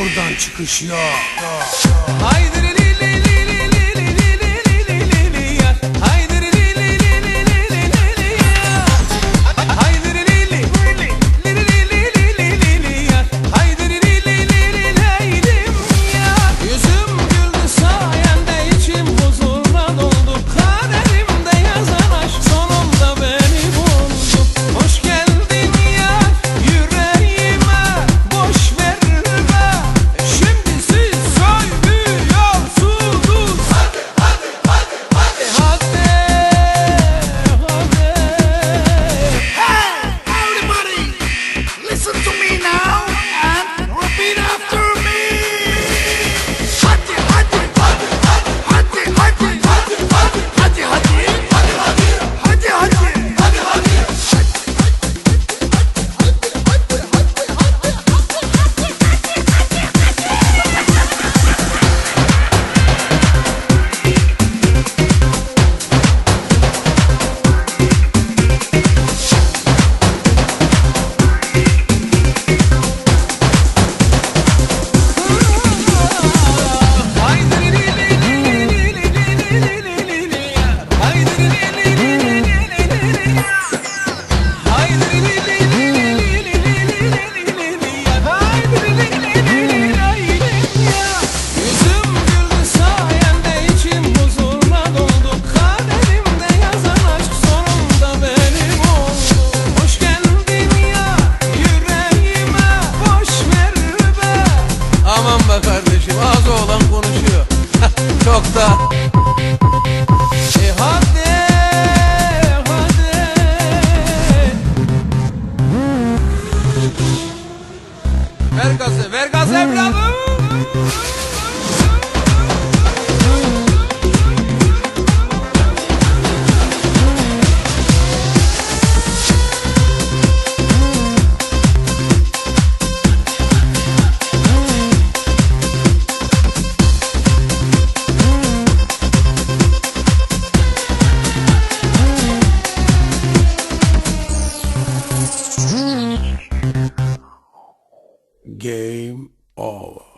buradan çıkış yok. yok, yok. Haydi çok da game over.